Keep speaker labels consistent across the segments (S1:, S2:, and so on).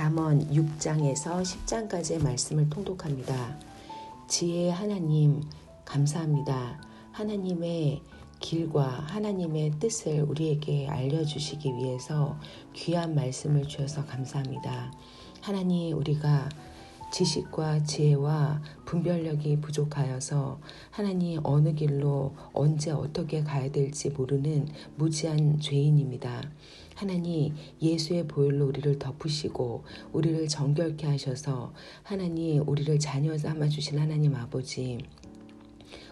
S1: 잠언 6장에서 10장까지의 말씀을 통독합니다. 지혜의 하나님 감사합니다. 하나님의 길과 하나님의 뜻을 우리에게 알려주시기 위해서 귀한 말씀을 주셔서 감사합니다. 하나님 우리가 지식과 지혜와 분별력이 부족하여서 하나님 어느 길로 언제 어떻게 가야 될지 모르는 무지한 죄인입니다. 하나님 예수의 보혈로 우리를 덮으시고 우리를 정결케 하셔서 하나님 우리를 자녀 삼아 주신 하나님 아버지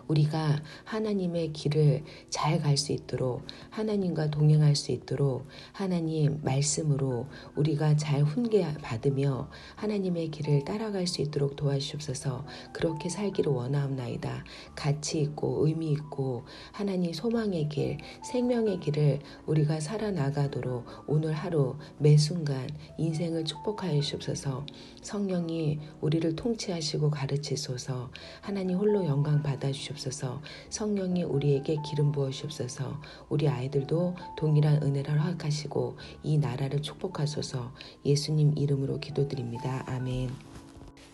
S1: 우리가 하나님의 길을 잘 갈 수 있도록 하나님과 동행할 수 있도록 하나님 말씀으로 우리가 잘 훈계 받으며 하나님의 길을 따라갈 수 있도록 도와주옵소서. 그렇게 살기를 원하옵나이다. 가치 있고 의미 있고 하나님 소망의 길, 생명의 길을 우리가 살아나가도록 오늘 하루 매 순간 인생을 축복하여 주옵소서. 성령이 우리를 통치하시고 가르치소서. 하나님 홀로 영광 받아 주옵소서 주옵소서. 성령이 우리에게 기름 부으시옵소서. 우리 아이들도 동일한 은혜를 허락하시고 이 나라를 축복하소서. 예수님 이름으로 기도드립니다. 아멘.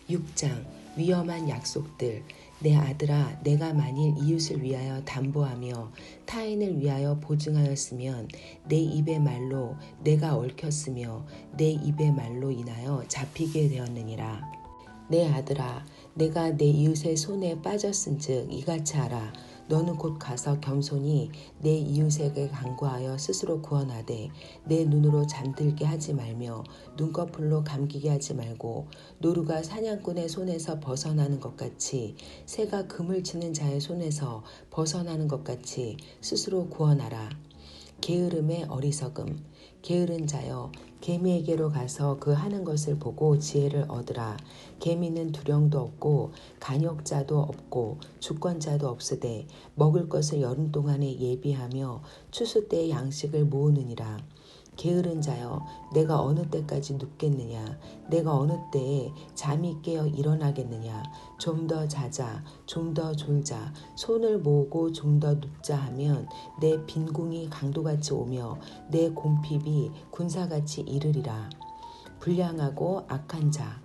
S1: 6장 위험한 약속들. 내 아들아 내가 만일 이웃을 위하여 담보하며 타인을 위하여 보증하였으면 내 입의 말로 내가 얽혔으며 내 입의 말로 인하여 잡히게 되었느니라. 내 아들아 내가 내 이웃의 손에 빠졌은즉 이같이 하라 너는 곧 가서 겸손히 내 이웃에게 간구하여 스스로 구원하되 내 눈으로 잠들게 하지 말며 눈꺼풀로 감기게 하지 말고 노루가 사냥꾼의 손에서 벗어나는 것 같이 새가 금을 치는 자의 손에서 벗어나는 것 같이 스스로 구원하라. 게으름의 어리석음 게으른 자여 개미에게로 가서 그 하는 것을 보고 지혜를 얻으라. 개미는 두령도 없고 간역자도 없고 주권자도 없으되 먹을 것을 여름 동안에 예비하며 추수 때의 양식을 모으느니라. 게으른 자여 내가 어느 때까지 눕겠느냐? 내가 어느 때에 잠이 깨어 일어나겠느냐? 좀 더 자자 좀 더 졸자. 손을 모으고 좀 더 눕자 하면 내 빈궁이 강도같이 오며 내 곰핍이 군사같이 이르리라. 불량하고 악한 자.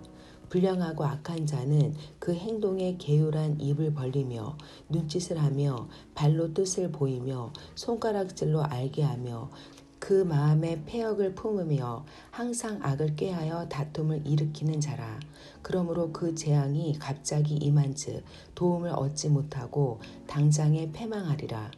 S1: 불량하고 악한 자는 그 행동에 게으란 입을 벌리며 눈짓을 하며 발로 뜻을 보이며 손가락질로 알게 하며 그 마음에 폐역을 품으며 항상 악을 꾀하여 다툼을 일으키는 자라. 그러므로 그 재앙이 갑자기 임한즉 도움을 얻지 못하고 당장에 패망하리라.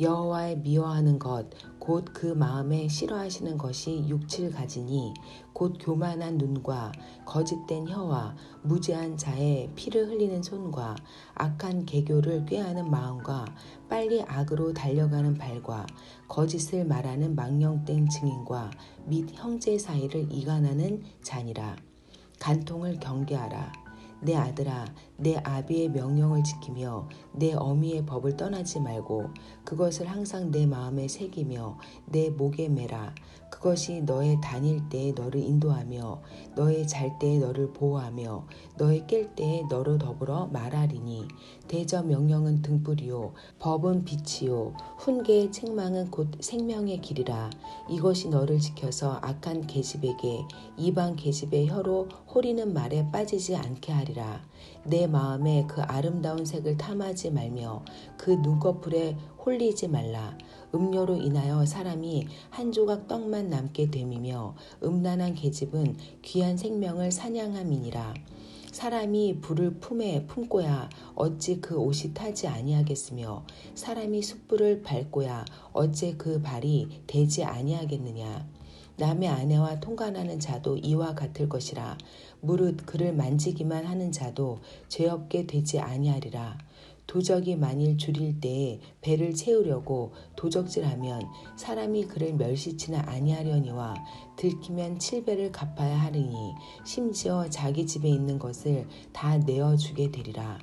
S1: 여호와의 미워하는 것 곧 그 마음에 싫어하시는 것이 육칠 가지니 곧 교만한 눈과 거짓된 혀와 무죄한 자의 피를 흘리는 손과 악한 개교를 꾀하는 마음과 빨리 악으로 달려가는 발과 거짓을 말하는 망령된 증인과 및 형제 사이를 이간하는 잔이라. 간통을 경계하라 내 아들아 내 아비의 명령을 지키며 내 어미의 법을 떠나지 말고 그것을 항상 내 마음에 새기며 내 목에 매라. 그것이 너의 다닐 때에 너를 인도하며 너의 잘 때에 너를 보호하며 너의 깰 때에 너로 더불어 말하리니 대저 명령은 등불이요 법은 빛이요 훈계의 책망은 곧 생명의 길이라 이것이 너를 지켜서 악한 계집에게 이방 계집의 혀로 호리는 말에 빠지지 않게 하리라 내 마음에 그 아름다운 색을 탐하지 말며 그 눈꺼풀에 홀리지 말라. 음료로 인하여 사람이 한 조각 떡만 남게 됨이며 음란한 계집은 귀한 생명을 사냥함이니라. 사람이 불을 품에 품고야 어찌 그 옷이 타지 아니하겠으며 사람이 숯불을 밟고야 어찌 그 발이 되지 아니하겠느냐. 남의 아내와 통관하는 자도 이와 같을 것이라 무릇 그를 만지기만 하는 자도 죄 없게 되지 아니하리라 도적이 만일 줄일 때에 배를 채우려고 도적질하면 사람이 그를 멸시치나 아니하려니와 들키면 칠배를 갚아야 하리니 심지어 자기 집에 있는 것을 다 내어주게 되리라.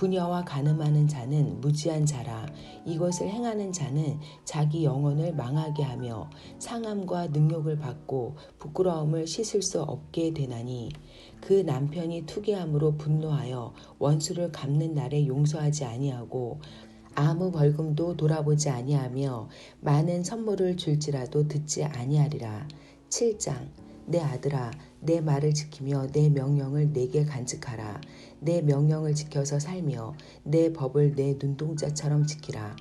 S1: 부녀와 가늠하는 자는 무지한 자라. 이것을 행하는 자는 자기 영혼을 망하게 하며 상함과 능욕을 받고 부끄러움을 씻을 수 없게 되나니 그 남편이 투기함으로 분노하여 원수를 갚는 날에 용서하지 아니하고 아무 벌금도 돌아보지 아니하며 많은 선물을 줄지라도 듣지 아니하리라. 7장 내 아들아 내 말을 지키며 내 명령을 내게 간직하라 내 명령을 지켜서 살며 내 법을 내 눈동자처럼 지키라.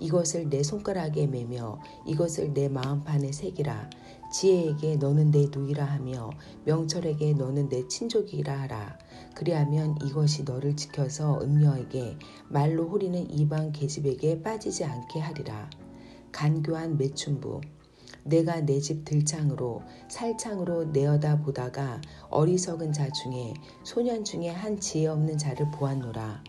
S1: 이것을 내 손가락에 매며 이것을 내 마음판에 새기라. 지혜에게 너는 내 누이라 하며 명철에게 너는 내 친족이라 하라. 그리하면 이것이 너를 지켜서 음녀에게 말로 호리는 이방 계집에게 빠지지 않게 하리라. 간교한 매춘부 내가 내 집 들창으로 살창으로 내어다 보다가 어리석은 자 중에 소년 중에 한 지혜 없는 자를 보았노라.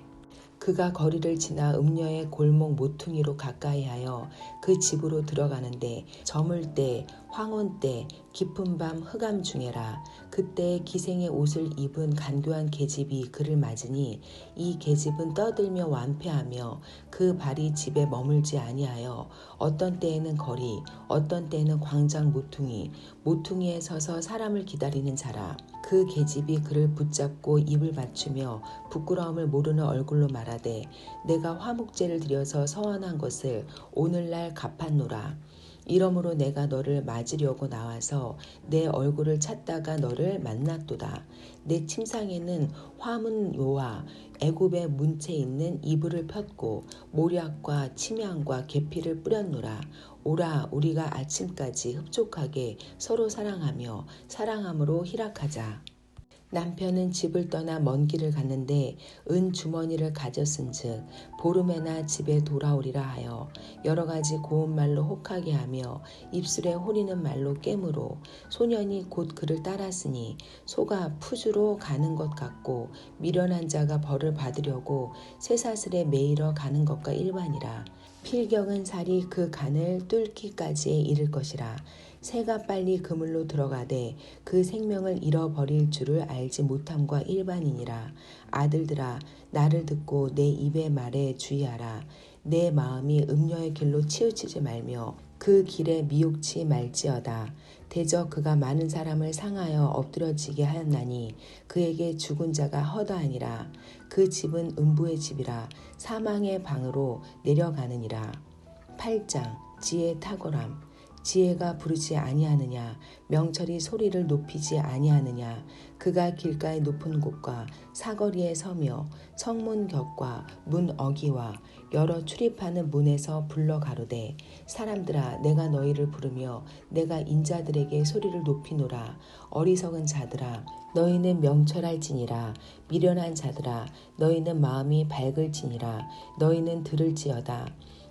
S1: 그가 거리를 지나 음녀의 골목 모퉁이로 가까이하여 그 집으로 들어가는데 저물 때 황혼 때 깊은 밤 흑암 중에라 그때 기생의 옷을 입은 간교한 계집이 그를 맞으니 이 계집은 떠들며 완패하며 그 발이 집에 머물지 아니하여 어떤 때에는 거리 어떤 때에는 광장 모퉁이 모퉁이에 서서 사람을 기다리는 자라. 그 계집이 그를 붙잡고 입을 맞추며 부끄러움을 모르는 얼굴로 말하되 내가 화목제를 드려서 서원한 것을 오늘날 갚았노라 이러므로 내가 너를 맞으려고 나와서 내 얼굴을 찾다가 너를 만났도다. 내 침상에는 화문 요와 애굽의 문채 있는 이불을 폈고 모략과 침향과 계피를 뿌렸노라. 오라 우리가 아침까지 흡족하게 서로 사랑하며 사랑함으로 희락하자. 남편은 집을 떠나 먼 길을 갔는데 은 주머니를 가졌은즉 보름에나 집에 돌아오리라 하여 여러 가지 고운 말로 혹하게 하며 입술에 호리는 말로 깨물어 소년이 곧 그를 따랐으니 소가 푸주로 가는 것 같고 미련한 자가 벌을 받으려고 쇠사슬에 매이러 가는 것과 일반이라. 필경은 살이 그 간을 뚫기까지에 이를 것이라 새가 빨리 그물로 들어가되 그 생명을 잃어버릴 줄을 알지 못함과 일반이니라. 아들들아 나를 듣고 내 입의 말에 주의하라. 내 마음이 음녀의 길로 치우치지 말며 그 길에 미혹치 말지어다. 대저 그가 많은 사람을 상하여 엎드려지게 하였나니 그에게 죽은 자가 허다하니라. 그 집은 음부의 집이라 사망의 방으로 내려가느니라. 8장 지혜 탁월함 지혜가 부르지 아니하느냐 명철이 소리를 높이지 아니하느냐 그가 길가의 높은 곳과 사거리에 서며 성문 격과 문 어기와 여러 출입하는 문에서 불러 가로되 사람들아 내가 너희를 부르며 내가 인자들에게 소리를 높이노라. 어리석은 자들아 너희는 명철할지니라. 미련한 자들아 너희는 마음이 밝을지니라. 너희는 들을지어다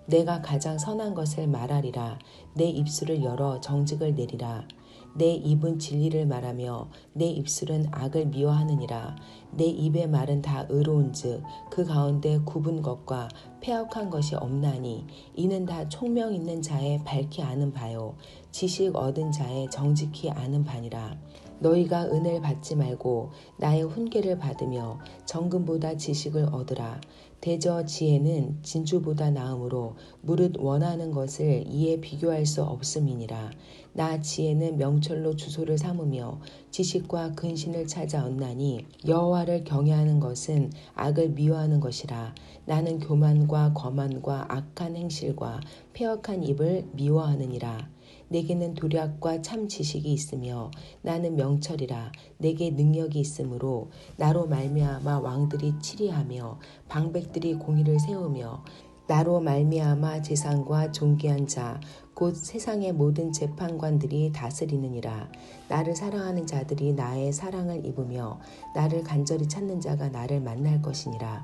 S1: 내가 가장 선한 것을 말하리라. 내 입술을 열어 정직을 내리라. 내 입은 진리를 말하며 내 입술은 악을 미워하느니라. 내 입의 말은 다 의로운즉 그 가운데 굽은 것과 폐역한 것이 없나니 이는 다 총명 있는 자의 밝히 아는 바요 지식 얻은 자의 정직히 아는 바니라. 너희가 은혜를 받지 말고 나의 훈계를 받으며 정금보다 지식을 얻으라. 대저 지혜는 진주보다 나음으로 무릇 원하는 것을 이에 비교할 수 없음이니라. 나 지혜는 명철로 주소를 삼으며 지식과 근신을 찾아 얻나니 여호와를 경외하는 것은 악을 미워하는 것이라. 나는 교만과 거만과 악한 행실과 폐역한 입을 미워하느니라. 내게는 도략과 참 지식이 있으며 나는 명철이라. 내게 능력이 있으므로 나로 말미암아 왕들이 치리하며 방백들이 공의를 세우며 나로 말미암아 재상과 존귀한 자 곧 세상의 모든 재판관들이 다스리느니라. 나를 사랑하는 자들이 나의 사랑을 입으며 나를 간절히 찾는 자가 나를 만날 것이니라.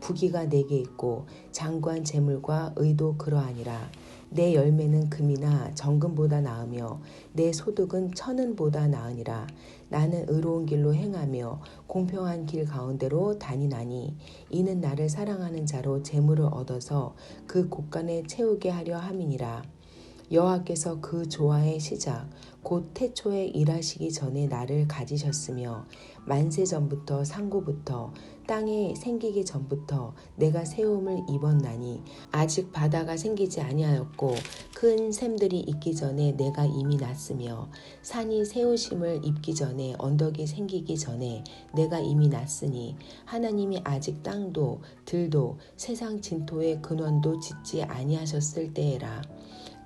S1: 부기가 내게 있고 장관 재물과 의도 그러하니라 내 열매는 금이나 정금보다 나으며 내 소득은 천은보다 나으니라. 나는 의로운 길로 행하며 공평한 길 가운데로 다니나니 이는 나를 사랑하는 자로 재물을 얻어서 그 곳간에 채우게 하려 함이니라. 여호와께서 그 조화의 시작 곧 태초에 일하시기 전에 나를 가지셨으며 만세 전부터 상고부터 땅이 생기기 전부터 내가 세움을 입었나니 아직 바다가 생기지 아니하였고 큰 샘들이 있기 전에 내가 이미 났으며 산이 세우심을 입기 전에 언덕이 생기기 전에 내가 이미 났으니 하나님이 아직 땅도 들도 세상 진토의 근원도 짓지 아니하셨을 때에라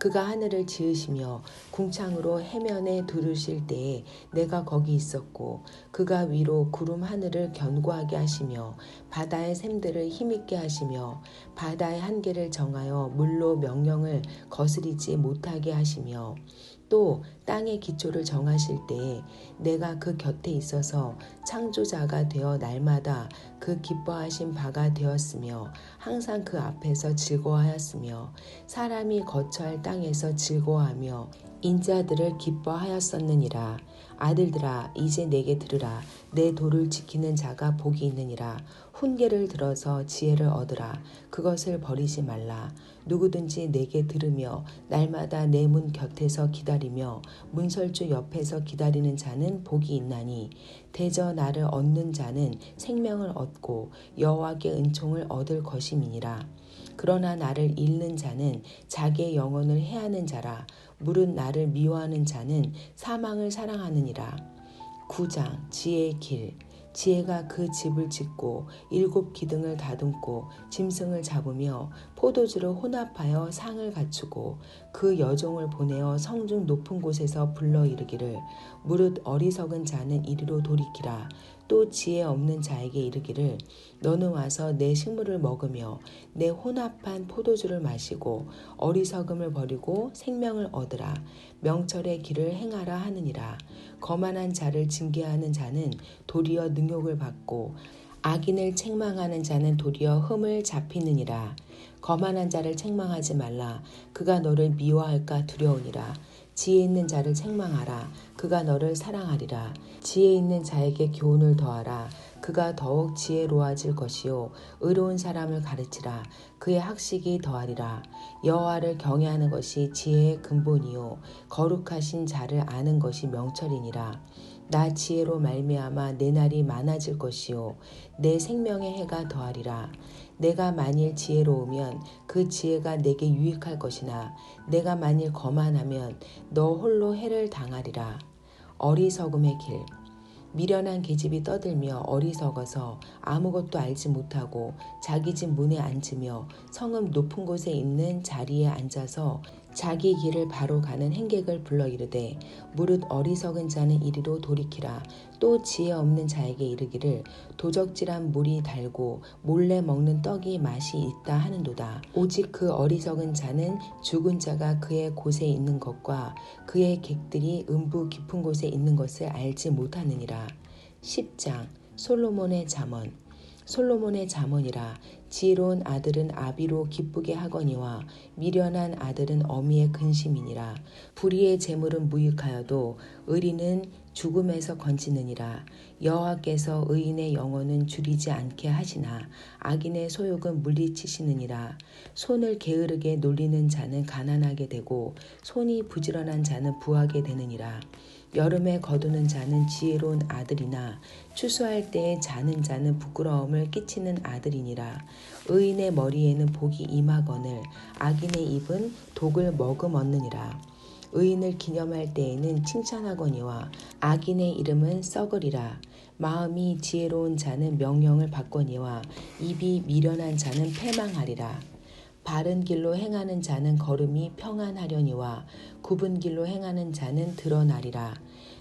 S1: 그가 하늘을 지으시며 궁창으로 해면에 두르실 때에 내가 거기 있었고 그가 위로 구름 하늘을 견고하게 하시며 바다의 샘들을 힘있게 하시며 바다의 한계를 정하여 물로 명령을 거스리지 못하게 하시며 또 땅의 기초를 정하실 때에 내가 그 곁에 있어서 창조자가 되어 날마다 그 기뻐하신 바가 되었으며 항상 그 앞에서 즐거워하였으며 사람이 거처할 땅에서 즐거워하며 인자들을 기뻐하였었느니라. 아들들아 이제 내게 들으라. 내 도를 지키는 자가 복이 있느니라. 훈계를 들어서 지혜를 얻으라. 그것을 버리지 말라. 누구든지 내게 들으며 날마다 내 문 곁에서 기다리며 문설주 옆에서 기다리는 자는 복이 있나니 대저 나를 얻는 자는 생명을 얻고 여호와께 은총을 얻을 것임이니라. 그러나 나를 잃는 자는 자기의 영혼을 해하는 자라 무릇 나를 미워하는 자는 사망을 사랑하느니라. 9장 지혜의 길 지혜가 그 집을 짓고 일곱 기둥을 다듬고 짐승을 잡으며 포도주를 혼합하여 상을 갖추고 그 여종을 보내어 성중 높은 곳에서 불러 이르기를 무릇 어리석은 자는 이리로 돌이키라 또 지혜 없는 자에게 이르기를 너는 와서 내 식물을 먹으며 내 혼합한 포도주를 마시고 어리석음을 버리고 생명을 얻으라. 명철의 길을 행하라 하느니라. 거만한 자를 징계하는 자는 도리어 능욕을 받고 악인을 책망하는 자는 도리어 흠을 잡히느니라. 거만한 자를 책망하지 말라. 그가 너를 미워할까 두려우니라 지혜 있는 자를 책망하라. 그가 너를 사랑하리라. 지혜 있는 자에게 교훈을 더하라. 그가 더욱 지혜로워질 것이요 의로운 사람을 가르치라. 그의 학식이 더하리라. 여호와를 경외하는 것이 지혜의 근본이요 거룩하신 자를 아는 것이 명철이니라. 나 지혜로 말미암아 내 날이 많아질 것이요 내 생명의 해가 더하리라. 내가 만일 지혜로우면 그 지혜가 내게 유익할 것이나 내가 만일 거만하면 너 홀로 해를 당하리라. 어리석음의 길. 미련한 계집이 떠들며 어리석어서 아무것도 알지 못하고 자기 집 문에 앉으며 성읍 높은 곳에 있는 자리에 앉아서 자기 길을 바로 가는 행객을 불러 이르되 무릇 어리석은 자는 이리로 돌이키라. 또 지혜 없는 자에게 이르기를 도적질한 물이 달고 몰래 먹는 떡이 맛이 있다 하는도다. 오직 그 어리석은 자는 죽은 자가 그의 곳에 있는 것과 그의 객들이 음부 깊은 곳에 있는 것을 알지 못하느니라. 10장 솔로몬의 잠언 솔로몬의 잠언이라 지혜로운 아들은 아비로 기쁘게 하거니와 미련한 아들은 어미의 근심이니라. 불의의 재물은 무익하여도 의리는 죽음에서 건지느니라. 여호와께서 의인의 영혼은 줄이지 않게 하시나 악인의 소욕은 물리치시느니라. 손을 게으르게 놀리는 자는 가난하게 되고 손이 부지런한 자는 부하게 되느니라 여름에 거두는 자는 지혜로운 아들이나 추수할 때에 자는 자는 부끄러움을 끼치는 아들이니라. 의인의 머리에는 복이 임하거늘 악인의 입은 독을 머금었느니라. 의인을 기념할 때에는 칭찬하거니와 악인의 이름은 썩으리라. 마음이 지혜로운 자는 명령을 받거니와 입이 미련한 자는 패망하리라. 바른 길로 행하는 자는 걸음이 평안하려니와 굽은 길로 행하는 자는 드러나리라.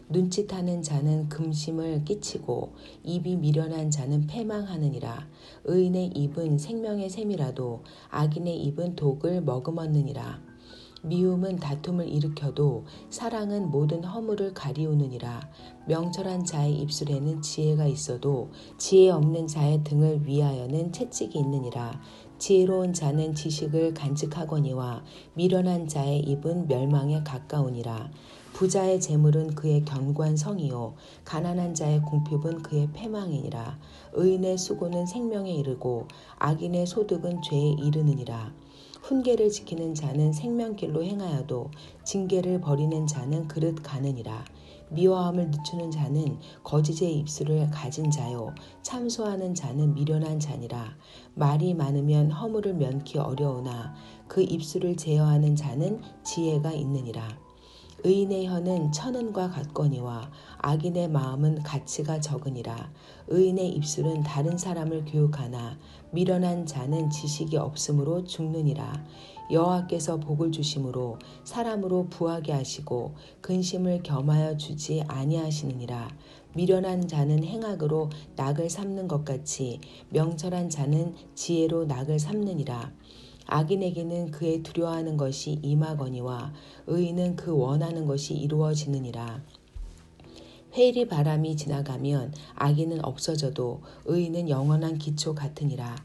S1: 눈짓하는 자는 금심을 끼치고 입이 미련한 자는 패망하느니라. 의인의 입은 생명의 샘이라도 악인의 입은 독을 머금었느니라. 미움은 다툼을 일으켜도 사랑은 모든 허물을 가리우느니라. 명철한 자의 입술에는 지혜가 있어도 지혜 없는 자의 등을 위하여는 채찍이 있느니라. 지혜로운 자는 지식을 간직하거니와 미련한 자의 입은 멸망에 가까우니라. 부자의 재물은 그의 견관성이요 가난한 자의 궁핍은 그의 패망이니라. 의인의 수고는 생명에 이르고 악인의 소득은 죄에 이르느니라. 훈계를 지키는 자는 생명길로 행하여도 징계를 버리는 자는 그릇 가느니라. 미워함을 늦추는 자는 거짓의 입술을 가진 자요 참소하는 자는 미련한 자니라 말이 많으면 허물을 면키 어려우나 그 입술을 제어하는 자는 지혜가 있느니라 의인의 혀는 천은과 같거니와 악인의 마음은 가치가 적으니라. 의인의 입술은 다른 사람을 교육하나 미련한 자는 지식이 없으므로 죽느니라. 여호와께서 복을 주심으로 사람으로 부하게 하시고 근심을 겸하여 주지 아니하시느니라. 미련한 자는 행악으로 낙을 삼는 것 같이 명철한 자는 지혜로 낙을 삼느니라. 악인에게는 그의 두려워하는 것이 임하거니와 의인은 그 원하는 것이 이루어지느니라. 회일이 바람이 지나가면 악인은 없어져도 의인은 영원한 기초 같으니라.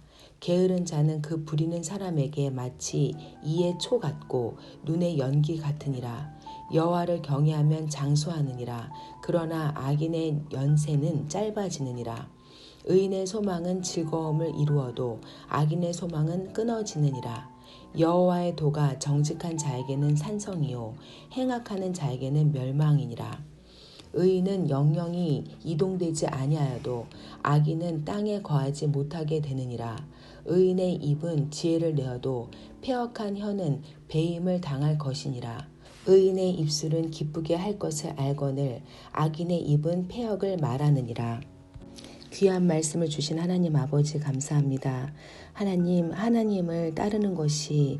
S1: 게으른 자는 그 부리는 사람에게 마치 이의 초 같고 눈의 연기 같으니라. 여호와를 경외하면 장수하느니라. 그러나 악인의 연세는 짧아지느니라. 의인의 소망은 즐거움을 이루어도 악인의 소망은 끊어지느니라. 여호와의 도가 정직한 자에게는 산성이요 행악하는 자에게는 멸망이니라. 의인은 영영이 이동되지 아니하여도 악인은 땅에 거하지 못하게 되느니라. 의인의 입은 지혜를 내어도 폐역한 혀는 배임을 당할 것이니라. 의인의 입술은 기쁘게 할 것을 알거늘 악인의 입은 폐역을 말하느니라. 귀한 말씀을 주신 하나님 아버지 감사합니다. 하나님, 하나님을 따르는 것이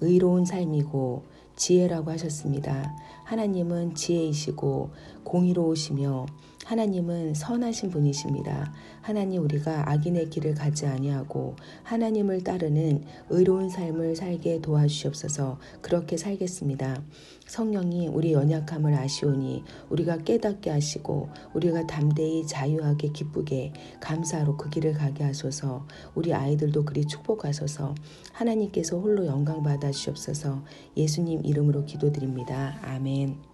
S1: 의로운 삶이고 지혜라고 하셨습니다. 하나님은 지혜이시고 공의로우시며 하나님은 선하신 분이십니다. 하나님 우리가 악인의 길을 가지 아니하고 하나님을 따르는 의로운 삶을 살게 도와주시옵소서. 그렇게 살겠습니다. 성령이 우리 연약함을 아시오니 우리가 깨닫게 하시고 우리가 담대히 자유하게 기쁘게 감사로 그 길을 가게 하소서. 우리 아이들도 그리 축복하소서. 하나님께서 홀로 영광 받아 주시옵소서. 예수님 이름으로 기도드립니다. 아멘. Amen.